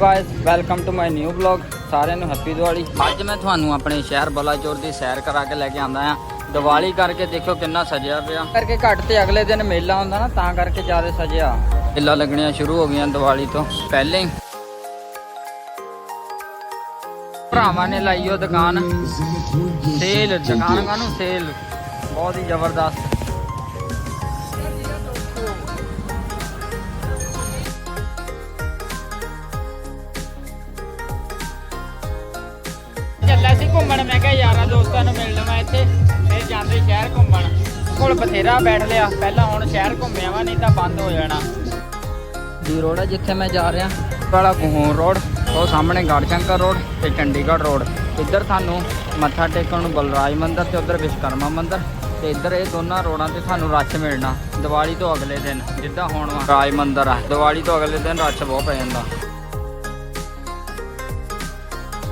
Guys welcome to my new vlog ਸਾਰਿਆਂ ਨੂੰ happy Diwali. ਅੱਜ ਮੈਂ ਤੁਹਾਨੂੰ ਆਪਣੇ ਸ਼ਹਿਰ ਬਲਾਚੌਰ ਦੀ ਸੈਰ ਕਰਾ ਕੇ ਲੈ ਕੇ ਆਂਦਾ ਆ ਦੀਵਾਲੀ ਕਰਕੇ ਦੇਖੋ ਕਿੰਨਾ ਸਜਿਆ ਪਿਆ। ਕਰਕੇ ਘੱਟ ਤੇ ਅਗਲੇ ਦਿਨ ਮੇਲਾ ਹੁੰਦਾ ਨਾ, ਤਾਂ ਕਰਕੇ ਜ਼ਿਆਦਾ ਸਜਿਆ। ਮੇਲਾ ਲੱਗਣੀਆਂ ਸ਼ੁਰੂ ਹੋ ਗਈਆਂ ਦੀਵਾਲੀ ਤੋਂ ਪਹਿਲੇ ਹੀ। ਭਰਾਵਾਂ ਨੇ ਲਾਈ ਉਹ ਦੁਕਾਨ। ਸੇਲ ਦੁਕਾਨ ਕਾਨੂੰ ਸੇਲ। ਬਹੁਤ ਹੀ ਜ਼ਬਰਦਸਤ। ਚੱਲਿਆ ਸੀ ਘੁੰਮਣ। ਮੈਂ ਕਿਹਾ, ਯਾਰਾਂ ਦੋਸਤਾਂ ਨੂੰ ਮਿਲਣਾ ਮੈਂ ਇੱਥੇ। ਫਿਰ ਜਾਂਦੇ ਸ਼ਹਿਰ ਘੁੰਮਣ। ਕੋਲ ਬਥੇਰਾ ਬੈਠ ਲਿਆ। ਪਹਿਲਾਂ ਹੁਣ ਸ਼ਹਿਰ ਘੁੰਮਿਆ ਵਾ, ਨਹੀਂ ਤਾਂ ਬੰਦ ਹੋ ਜਾਣਾ। ਦੀ ਰੋਡ ਹੈ ਜਿੱਥੇ ਮੈਂ ਜਾ ਰਿਹਾ। ਵਾਲਾ ਗਹੂਰ ਰੋਡ, ਉਹ ਸਾਹਮਣੇ ਗੜਸ਼ੰਕਰ ਰੋਡ ਤੇ ਚੰਡੀਗੜ੍ਹ ਰੋਡ। ਇੱਧਰ ਤੁਹਾਨੂੰ ਮੱਥਾ ਟੇਕਣ ਨੂੰ ਬਲਰਾਜ ਮੰਦਿਰ ਤੇ ਉੱਧਰ ਵਿਸ਼ਕਰਮਾ ਮੰਦਿਰ। ਤੇ ਇੱਧਰ ਇਹ ਦੋਨਾਂ ਰੋਡਾਂ ਤੇ ਤੁਹਾਨੂੰ ਰਸ਼ ਮਿਲਣਾ। ਦੀਵਾਲੀ ਤੋਂ ਅਗਲੇ ਦਿਨ, ਜਿੱਦਾਂ ਹੁਣ ਰਾਜ ਮੰਦਿਰ ਆ। ਦੀਵਾਲੀ ਤੋਂ ਅਗਲੇ ਦਿਨ ਰਸ਼ ਬਹੁਤ ਪੈ ਜਾਂਦਾ।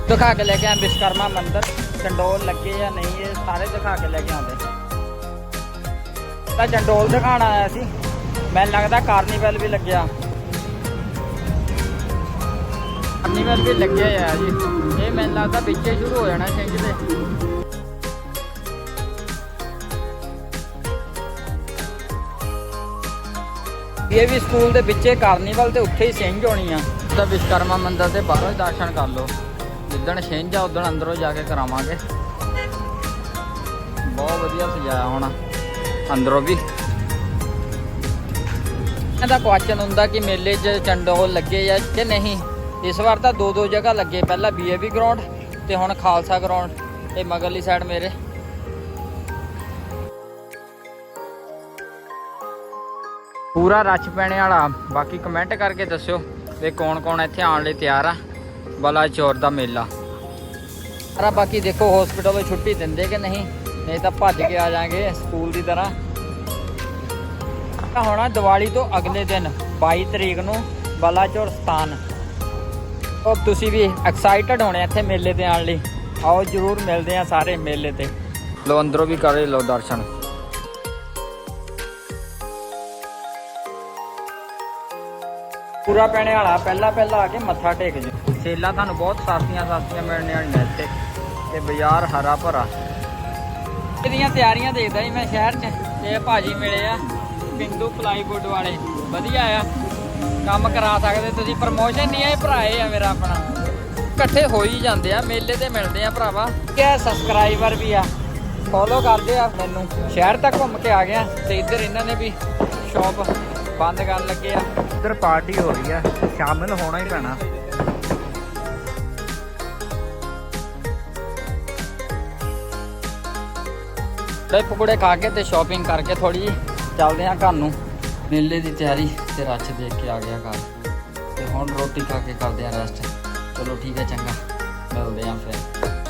ਦਿਖਾ ਕੇ ਲੈ ਕੇ ਆਏ ਵਿਸ਼ਕਰਮਾ ਮੰਦਿਰ, ਚੰਡੋਲ ਲੱਗੇ ਜਾਂ ਨਹੀਂ, ਇਹ ਸਾਰੇ ਦਿਖਾ ਕੇ ਲੈ ਕੇ ਆਉਂਦੇ। ਤਾਂ ਚੰਡੋਲ ਦਿਖਾਣ ਆਇਆ ਸੀ। ਮੈਨੂੰ ਲੱਗਦਾ ਕਾਰਨੀਵਲ ਵੀ ਲੱਗਿਆ। ਕਾਰਨੀਵਲ ਵੀ ਲੱਗਿਆ ਆ ਜੀ। ਇਹ ਮੈਨੂੰ ਲੱਗਦਾ ਵਿੱਚੇ ਸ਼ੁਰੂ ਹੋ ਜਾਣਾ ਛਿੰਝ ਦੇ। ਇਹ ਵੀ ਸਕੂਲ ਦੇ ਵਿੱਚੇ ਕਾਰਨੀਵਲ ਤੇ ਉੱਥੇ ਹੀ ਸਿੰਘ ਹੋਣੀ ਆ। ਤਾਂ ਵਿਸ਼ਕਰਮਾ ਮੰਦਿਰ ਦੇ ਬਾਹਰੋਂ ਹੀ ਦਰਸ਼ਨ ਕਰ ਲਓ। ਜਿੱਦਣ ਛਿੰਝ ਆ ਉਦਣ ਅੰਦਰੋਂ ਜਾ ਕੇ ਕਰਾਵਾਂਗੇ। ਬਹੁਤ ਵਧੀਆ ਸਜਾਇਆ ਹੋਣਾ, ਅੰਦਰੋਂ ਵੀ। ਇਹਦਾ ਕੁਐਸਚਨ ਹੁੰਦਾ ਕਿ ਮੇਲੇ 'ਚ ਚੰਡੋਲ ਲੱਗੇ ਜਾਂ ਕਿ ਨਹੀਂ? ਇਸ ਵਾਰ ਤਾਂ ਦੋ ਦੋ ਜਗ੍ਹਾ ਲੱਗੇ, ਪਹਿਲਾਂ ਬੀਏਵੀ ਗਰਾਊਂਡ ਤੇ ਹੁਣ ਖਾਲਸਾ ਗਰਾਊਂਡ ਇਹ ਮਗਰਲੀ ਸਾਈਡ ਮੇਰੇ। ਪੂਰਾ ਰੱਛ ਪੈਣੇ ਵਾਲਾ, ਬਾਕੀ ਕਮੈਂਟ ਕਰਕੇ ਦੱਸਿਓ ਵੀ ਕੌਣ ਕੌਣ ਇੱਥੇ ਆਉਣ ਲਈ ਤਿਆਰ ਆ। ਬਲਾਚੌਰ ਦਾ ਮੇਲਾ। ਅਰਾ ਬਾਕੀ ਦੇਖੋ ਹਸਪੀਟਲ ਤੋਂ ਛੁੱਟੀ ਦਿੰਦੇ ਕਿ ਨਹੀਂ? ਨਹੀਂ ਤਾਂ ਭੱਜ ਕੇ ਆ ਜਾਾਂਗੇ ਸਕੂਲ ਦੀ ਤਰ੍ਹਾਂ। ਤਾਂ ਹੋਣਾ ਦੀਵਾਲੀ ਤੋਂ ਅਗਲੇ ਦਿਨ 22 ਤਰੀਕ ਨੂੰ ਬਲਾਚੌਰ ਸਥਾਨ। ਉਹ ਤੁਸੀਂ ਵੀ ਐਕਸਾਈਟਡ ਹੋਣੇ ਇੱਥੇ ਮੇਲੇ ਤੇ ਆਉਣ ਲਈ। ਆਓ ਜਰੂਰ ਮਿਲਦੇ ਆ ਸਾਰੇ ਮੇਲੇ ਤੇ। ਲੋ ਅੰਦਰੋਂ ਵੀ ਕਰੇ ਲੋ ਦਰਸ਼ਨ। ਪੂਰਾ ਪੈਣੇ ਵਾਲਾ, ਪਹਿਲਾਂ ਪਹਿਲਾਂ ਆ ਕੇ ਮੱਥਾ ਟੇਕ ਜੀ। ਸੇਲਾਂ ਤੁਹਾਨੂੰ ਬਹੁਤ ਸਸਤੀਆਂ ਸਸਤੀਆਂ ਮਿਲਣੀਆਂ ਨੇ ਇੱਥੇ। ਤੇ ਬਾਜ਼ਾਰ ਹਰਾ ਭਰਾ। ਇਹਦੀਆਂ ਤਿਆਰੀਆਂ ਦੇਖਦਾ ਜੀ ਮੈਂ ਸ਼ਹਿਰ 'ਚ, ਤੇ ਇਹ ਭਾਜੀ ਮਿਲੇ ਆ, ਬਿੰਦੂ ਪਲਾਈਵੁੱਡ ਵਾਲੇ। ਵਧੀਆ ਆ। ਕੰਮ ਕਰਾ ਸਕਦੇ ਤੁਸੀਂ। ਪ੍ਰਮੋਸ਼ਨ ਨਹੀਂ ਆ, ਇਹ ਭਰਾਏ ਆ ਮੇਰਾ ਆਪਣਾ। ਇਕੱਠੇ ਹੋ ਹੀ ਜਾਂਦੇ ਆ, ਮੇਲੇ ਤੇ ਮਿਲਦੇ ਆ ਭਰਾਵਾ। ਕਿਆ ਸਬਸਕ੍ਰਾਈਬਰ ਵੀ ਆ। ਫੋਲੋ ਕਰਦੇ ਆ ਮੈਨੂੰ। ਸ਼ਹਿਰ ਤੱਕ ਘੁੰਮ ਕੇ ਆ ਗਿਆ। ਤੇ ਇੱਧਰ ਇਹਨਾਂ ਨੇ ਵੀ ਸ਼ਾਪ ਬੰਦ ਕਰਨ ਲੱਗੇ ਆ। ਇੱਧਰ ਪਾਰਟੀ ਹੋ ਰਹੀ ਆ। ਸ਼ਾਮਿਲ ਹੋਣਾ ਹੀ ਪੈਣਾ। ਤੇ ਪਕੌੜੇ ਖਾ ਕੇ ਤੇ ਸ਼ਾਪਿੰਗ ਕਰਕੇ ਥੋੜੀ ਜੀ ਚੱਲਦੇ ਆ ਘਰ ਨੂੰ। ਮੇਲੇ ਦੀ ਤਿਆਰੀ ਤੇ ਰੱਛ ਦੇਖ ਕੇ ਆ ਗਿਆ ਘਰ। ਤੇ ਹੁਣ ਰੋਟੀ ਖਾ ਕੇ ਕਰਦੇ ਆ ਰੈਸਟ ਚਲੋ ਠੀਕ ਹੈ, ਚੰਗਾ। ਮਿਲਦੇ ਆ ਫਿਰ।